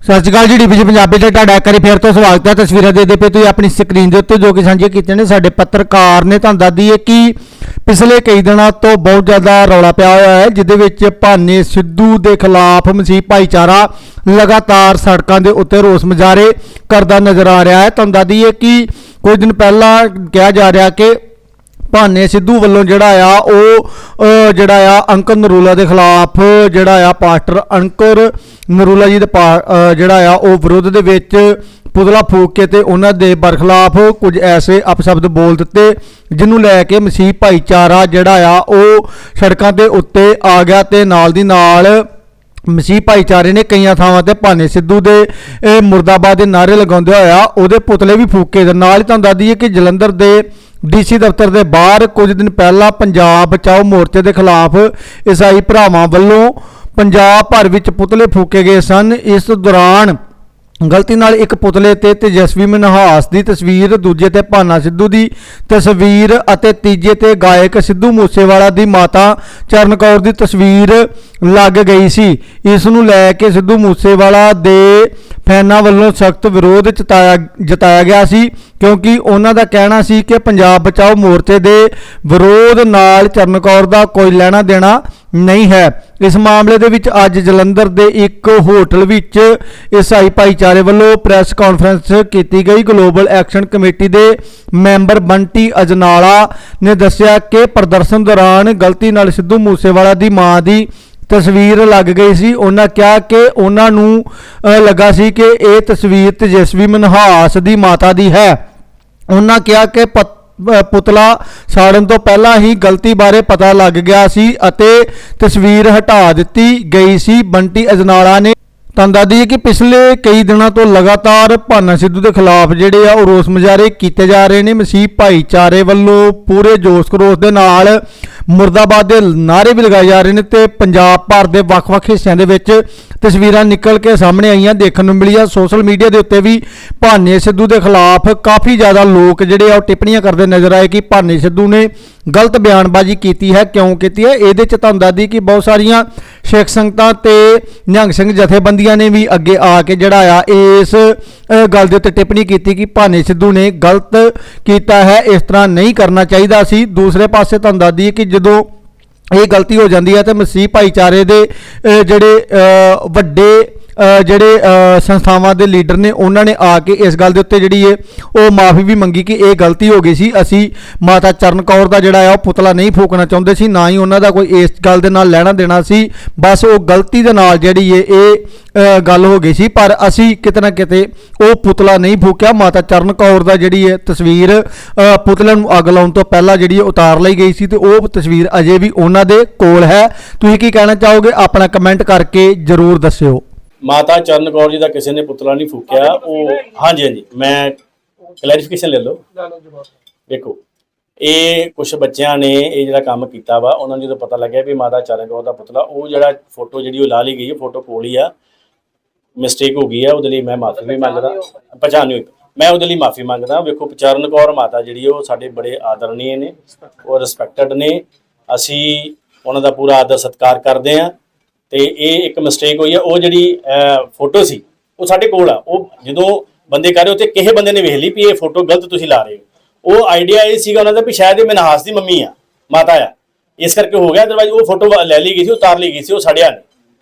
ਸਤਿ ਸ਼੍ਰੀ ਅਕਾਲ ਜੀ, ਡੀਪੀਜੀ ਪੰਜਾਬੀ ਤੇ ਤੁਹਾਡਾ ਇੱਕ ਵਾਰੀ ਫੇਰ ਤੋਂ ਸਵਾਗਤ ਹੈ। ਤਸਵੀਰਾਂ ਦੇ ਦੇ ਪਏ ਤੁਸੀਂ ਆਪਣੀ ਸਕਰੀਨ ਦੇ ਉੱਤੇ ਜੋ ਕਿ ਸਾਂਝੇ ਕੀਤੇ ਨੇ, ਸਾਡੇ ਪੱਤਰਕਾਰ ਨੇ ਤੁਹਾਨੂੰ ਦੱਸ ਦਈਏ ਕਿ ਪਿਛਲੇ ਕਈ ਦਿਨਾਂ ਤੋਂ ਬਹੁਤ ਜ਼ਿਆਦਾ ਰੌਲਾ ਪਿਆ ਹੋਇਆ ਹੈ, ਜਿਹਦੇ ਵਿੱਚ ਭਾਨੇ ਸਿੱਧੂ ਦੇ ਖਿਲਾਫ ਮਸੀਹ ਭਾਈਚਾਰਾ ਲਗਾਤਾਰ ਸੜਕਾਂ ਦੇ ਉੱਤੇ ਰੋਸ ਮੁਜ਼ਾਹਰੇ ਕਰਦਾ ਨਜ਼ਰ ਆ ਰਿਹਾ ਹੈ। ਤੁਹਾਨੂੰ ਦੱਸ ਦਈਏ ਕਿ ਕੁਝ ਦਿਨ ਪਹਿਲਾਂ ਕਿਹਾ ਜਾ ਰਿਹਾ ਕਿ ਭਾਨੇ ਸਿੱਧੂ ਵੱਲੋਂ ਜਿਹੜਾ ਆ, ਉਹ ਜਿਹੜਾ ਆ, ਅੰਕਰ ਨਰੂਲਾ ਦੇ ਖਿਲਾਫ ਜਿਹੜਾ ਆ ਪਾਸਟਰ ਅੰਕਰ ਨਰੂਲਾ ਜੀ ਦੇ ਪਾ- ਜਿਹੜਾ ਆ, ਉਹ ਵਿਰੋਧ ਦੇ ਵਿੱਚ ਪੁਤਲਾ ਫੂਕ ਕੇ ਤੇ ਉਹਨਾਂ ਦੇ ਬਰਖਲਾਫ ਕੁਝ ਐਸੇ ਅਪਸ਼ਬਦ ਬੋਲ ਦਿੱਤੇ, ਜਿਹਨੂੰ ਲੈ ਕੇ ਮਸੀਹ ਭਾਈਚਾਰਾ ਜਿਹੜਾ ਆ, ਉਹ ਸੜਕਾਂ ਦੇ ਉੱਤੇ ਆ ਗਿਆ ਤੇ ਨਾਲ ਦੀ ਨਾਲ ਮਸੀਹ ਭਾਈਚਾਰੇ ਨੇ ਕਈਆਂ ਥਾਵਾਂ ਤੇ ਭਾਨੇ ਸਿੱਧੂ ਦੇ, ਇਹ ਮੁਰਦਾਬਾਦ ਦੇ ਨਾਰੇ ਲਗਾਉਂਦੇ ਹੋਇਆ ਉਹਦੇ ਪੁਤਲੇ ਵੀ ਫੂਕੇ ਦੇ ਨਾਲ ਹੀ ਤੁਹਾਨੂੰ ਦੱਸ ਦਈਏ ਕਿ ਜਲੰਧਰ ਦੇ ਡੀਸੀ ਦਫ਼ਤਰ ਦੇ ਬਾਹਰ ਕੁਝ ਦਿਨ ਪਹਿਲਾਂ ਪੰਜਾਬ ਬਚਾਓ ਮੋਰਚੇ ਦੇ ਖਿਲਾਫ ਈਸਾਈ ਭਰਾਵਾਂ ਵੱਲੋਂ ਪੰਜਾਬ ਭਰ ਵਿੱਚ ਪੁਤਲੇ ਫੂਕੇ ਗਏ ਸਨ। ਇਸ ਦੌਰਾਨ ਗਲਤੀ ਨਾਲ ਇੱਕ ਪੁਤਲੇ ਤੇ ਤੇਜਸਵੀ ਮਨਹਾਸ ਦੀ ਤਸਵੀਰ, ਦੂਜੇ ਤੇ ਭਾਨਾ ਸਿੱਧੂ ਦੀ ਤਸਵੀਰ ਅਤੇ ਤੀਜੇ ਤੇ ਗਾਇਕ ਸਿੱਧੂ ਮੂਸੇਵਾਲਾ ਦੀ ਮਾਤਾ ਚਰਨ ਕੌਰ ਦੀ ਤਸਵੀਰ ਲੱਗ ਗਈ ਸੀ। ਇਸ ਨੂੰ ਲੈ ਕੇ ਸਿੱਧੂ ਮੂਸੇਵਾਲਾ ਦੇ ਫੈਨਾਂ ਵੱਲੋਂ ਸਖਤ ਵਿਰੋਧ ਜਤਾਇਆ ਜਤਾਇਆ ਗਿਆ ਸੀ ਕਿਉਂਕਿ ਉਹਨਾਂ ਦਾ ਕਹਿਣਾ ਸੀ ਕਿ ਪੰਜਾਬ ਬਚਾਓ ਮੋਰਚੇ ਦੇ ਵਿਰੋਧ ਨਾਲ ਚਰਨ ਕੌਰ ਦਾ ਕੋਈ ਲੈਣਾ ਦੇਣਾ ਨਹੀਂ ਹੈ। ਇਸ ਮਾਮਲੇ ਦੇ ਵਿੱਚ ਅੱਜ ਜਲੰਧਰ ਦੇ ਇੱਕ ਹੋਟਲ ਵਿੱਚ ਈਸਾਈ ਭਾਈਚਾਰੇ ਵੱਲੋਂ ਪ੍ਰੈਸ ਕਾਨਫਰੰਸ ਕੀਤੀ ਗਈ। ਗਲੋਬਲ ਐਕਸ਼ਨ ਕਮੇਟੀ ਦੇ ਮੈਂਬਰ ਬੰਟੀ ਅਜਨਾਲਾ ਨੇ ਦੱਸਿਆ ਕਿ ਪ੍ਰਦਰਸ਼ਨ ਦੌਰਾਨ ਗਲਤੀ ਨਾਲ ਸਿੱਧੂ ਮੂਸੇਵਾਲਾ ਦੀ ਮਾਂ ਦੀ ਤਸਵੀਰ ਲੱਗ ਗਈ ਸੀ। ਉਹਨਾਂ ਕਿਹਾ ਕਿ ਉਹਨਾਂ ਨੂੰ ਲੱਗਾ ਸੀ ਕਿ ਇਹ ਤਸਵੀਰ ਤੇਜਸਵੀ ਮਨਹਾਸ ਦੀ ਮਾਤਾ ਦੀ ਹੈ। ਉਹਨਾਂ ਕਿਹਾ ਕਿ ਪਤ- ਪੁਤਲਾ ਸਾੜਨ ਤੋਂ ਪਹਿਲਾਂ ਹੀ ਗਲਤੀ ਬਾਰੇ ਪਤਾ ਲੱਗ ਗਿਆ ਸੀ ਅਤੇ ਤਸਵੀਰ ਹਟਾ ਦਿੱਤੀ ਗਈ ਸੀ। ਬੰਟੀ ਅਜਨਾਲਾ ਨੇ ਤੁਹਾਨੂੰ ਦੱਸ ਦਈਏ ਕਿ ਪਿਛਲੇ ਕਈ ਦਿਨਾਂ ਤੋਂ ਲਗਾਤਾਰ ਭਾਨਾ ਸਿੱਧੂ ਦੇ ਖਿਲਾਫ ਜਿਹੜੇ ਆ ਉਹ ਰੋਸ ਮੁਜ਼ਾਹਰੇ ਕੀਤੇ ਜਾ ਰਹੇ ਨੇ। ਮਸੀਹ ਭਾਈਚਾਰੇ ਵੱਲੋਂ ਪੂਰੇ ਜੋਸ਼ ਖਰੋਸ਼ ਦੇ ਨਾਲ ਮੁਰਦਾਬਾਦ ਦੇ ਨਾਰੇ ਵੀ ਲਗਾਏ ਜਾ ਰਹੇ ਨੇ ਤੇ ਪੰਜਾਬ ਭਰ ਦੇ ਵੱਖ-ਵੱਖ ਹਿੱਸਿਆਂ ਦੇ ਵਿੱਚ ਤਸਵੀਰਾਂ ਨਿਕਲ ਕੇ ਸਾਹਮਣੇ ਆਈਆਂ, ਦੇਖਣ ਨੂੰ ਮਿਲੀਆਂ। ਸੋਸ਼ਲ ਮੀਡੀਆ ਦੇ ਉੱਤੇ ਵੀ ਭਾਨੇ ਸਿੱਧੂ ਦੇ ਖਿਲਾਫ ਕਾਫੀ ਜ਼ਿਆਦਾ ਲੋਕ ਜਿਹੜੇ ਆ ਉਹ ਟਿੱਪਣੀਆਂ ਕਰਦੇ ਨਜ਼ਰ ਆਏ ਕਿ ਭਾਨੇ ਸਿੱਧੂ ਨੇ ਗਲਤ ਬਿਆਨਬਾਜ਼ੀ ਕੀਤੀ ਹੈ, ਕਿਉਂ ਕੀਤੀ ਹੈ? ਇਹਦੇ ਚ ਤੁਹਾਨੂੰ ਦੱਸਦੀ ਕਿ ਬਹੁਤ ਸਾਰੀਆਂ ਸਿੱਖ ਸੰਗਤਾਂ ਤੇ ਨਿਹੰਗ ਸਿੰਘ ਜਥੇਬੰਦੀਆਂ ਨੇ ਵੀ ਅੱਗੇ ਆ ਕੇ ਜਿਹੜਾ ਆ ਇਸ ਗੱਲ ਦੇ ਉੱਤੇ ਟਿੱਪਣੀ ਕੀਤੀ ਕਿ ਭਾਨੇ ਸਿੱਧੂ ਨੇ ਗਲਤ ਕੀਤਾ ਹੈ, ਇਸ ਤਰ੍ਹਾਂ ਨਹੀਂ ਕਰਨਾ ਚਾਹੀਦਾ ਸੀ। ਦੂਸਰੇ ਪਾਸੇ ਤੁਹਾਨੂੰ ਦੱਸਦੀ ਕਿ ਜਦੋਂ ਇਹ ਗਲਤੀ ਹੋ ਜਾਂਦੀ ਹੈ ਤੇ ਮਸੀਹ ਭਾਈਚਾਰੇ ਦੇ ਜਿਹੜੇ ਵੱਡੇ ਜਿਹੜੇ ਸੰਸਥਾਵਾਂ ਦੇ ਲੀਡਰ ਨੇ, ਉਹਨਾਂ ਨੇ ਆ ਕੇ ਇਸ ਗੱਲ ਦੇ ਉੱਤੇ ਜਿਹੜੀ ਹੈ ਉਹ ਮਾਫੀ ਵੀ ਮੰਗੀ ਕਿ ਇਹ ਗਲਤੀ ਹੋ ਗਈ ਸੀ। ਅਸੀਂ ਮਾਤਾ ਚਰਨ ਕੌਰ ਦਾ ਜਿਹੜਾ ਆ, ਉਹ ਪੁਤਲਾ ਨਹੀਂ ਫੂਕਣਾ ਚਾਹੁੰਦੇ ਸੀ, ਨਾ ਹੀ ਉਹਨਾਂ ਦਾ ਕੋਈ ਇਸ ਗੱਲ ਦੇ ਨਾਲ ਲੈਣਾ ਦੇਣਾ ਸੀ। ਬਸ ਉਹ ਗਲਤੀ ਦੇ ਨਾਲ ਜਿਹੜੀ ਹੈ ਇਹ ਗੱਲ ਹੋ ਗਈ ਸੀ। ਪਰ ਅਸੀਂ ਕਿਤੇ ਨਾ ਕਿਤੇ ਉਹ ਪੁਤਲਾ ਨਹੀਂ ਫੂਕਿਆ। ਮਾਤਾ ਚਰਨ ਕੌਰ ਦਾ ਜਿਹੜੀ ਹੈ ਤਸਵੀਰ ਪੁਤਲੇ ਨੂੰ ਅੱਗ ਲਾਉਣ ਤੋਂ ਪਹਿਲਾਂ ਜਿਹੜੀ ਉਤਾਰ ਲਈ ਗਈ ਸੀ ਤੇ ਉਹ ਤਸਵੀਰ ਅਜੇ ਵੀ ਉਹਨਾਂ ਦੇ ਕੋਲ ਹੈ। ਤੁਸੀਂ ਕੀ ਕਹਿਣਾ ਚਾਹੋਗੇ? ਆਪਣਾ ਕਮੈਂਟ ਕਰਕੇ ਜਰੂਰ ਦੱਸਿਓ। ਮਾਤਾ ਚਰਨ ਕੌਰ ਜੀ ਦਾ ਕਿਸੇ ਨੇ ਪੁਤਲਾ ਨਹੀਂ ਫੂਕਿਆ ਉਹ ਹਾਂਜੀ ਹਾਂਜੀ। ਮੈਂ ਕਲੈਰੀਫਿਕੇਸ਼ਨ ਲੈ ਲਓ। ਦੇਖੋ ਇਹ ਕੁਝ ਬੱਚਿਆਂ ਨੇ ਇਹ ਜਿਹੜਾ ਕੰਮ ਕੀਤਾ ਵਾ ਉਹਨਾਂ ਨੂੰ ਜਦੋਂ ਪਤਾ ਲੱਗਿਆ ਵੀ ਮਾਤਾ ਚਰਨ ਕੌਰ ਦਾ ਪੁਤਲਾ ਉਹ ਜਿਹੜਾ ਫੋਟੋ ਜਿਹੜੀ ਉਹ ਲਾ ਲਈ ਗਈ ਹੈ ਫੋਟੋ ਕੋਲ ਹੀ ਆ। ਮਿਸਟੇਕ ਹੋ ਗਈ ਆ ਉਹਦੇ ਲਈ ਮੈਂ ਮਾਫੀ ਵੀ ਮੰਗਦਾ। ਪਛਾਣਿਓ ਮੈਂ ਉਹਦੇ ਲਈ ਮਾਫੀ ਮੰਗਦਾ। ਵੇਖੋ ਚਰਨ ਕੌਰ ਮਾਤਾ ਜਿਹੜੀ ਉਹ ਸਾਡੇ ਬੜੇ ਆਦਰਣੀय ਨੇ ਉਹ ਰਿਸਪੈਕਟਡ ਨੇ। ਅਸੀਂ ਉਹਨਾਂ ਦਾ ਪੂਰਾ ਆਦਰ ਸਤਿਕਾਰ ਕਰਦੇ ਆ। ਤੇ ਇਹ ਇੱਕ ਮਿਸਟੇਕ ਹੋਈ ਆ, ਉਹ ਜਿਹੜੀ ਫੋਟੋ ਸੀ, ਉਹ ਸਾਡੇ ਕੋਲ ਆ। ਉਹ ਜਦੋਂ ਬੰਦੇ ਕਰ ਰਹੇ ਉੱਤੇ ਕਿਸੇ ਬੰਦੇ ਨੇ ਵੇਖ ਲਈ ਵੀ ਇਹ ਫੋਟੋ ਗਲਤ ਤੁਸੀਂ ਲਾ ਰਹੇ ਹੋ। ਉਹ ਆਈਡੀਆ ਇਹ ਸੀਗਾ ਉਹਨਾਂ ਦਾ ਵੀ ਸ਼ਾਇਦ ਇਹ ਮਨਹਾਸ ਦੀ ਮੰਮੀ ਆ, ਮਾਤਾ ਆ। ਇਸ ਕਰਕੇ ਹੋ ਗਿਆ ਅਦਰਵਾਈਜ਼ ਉਹ ਫੋਟੋ ਲੈ ਲਈ ਗਈ ਸੀ, ਉਤਾਰ ਲਈ ਗਈ ਸੀ, ਉਹ ਸੜਿਆ ਨਹੀਂ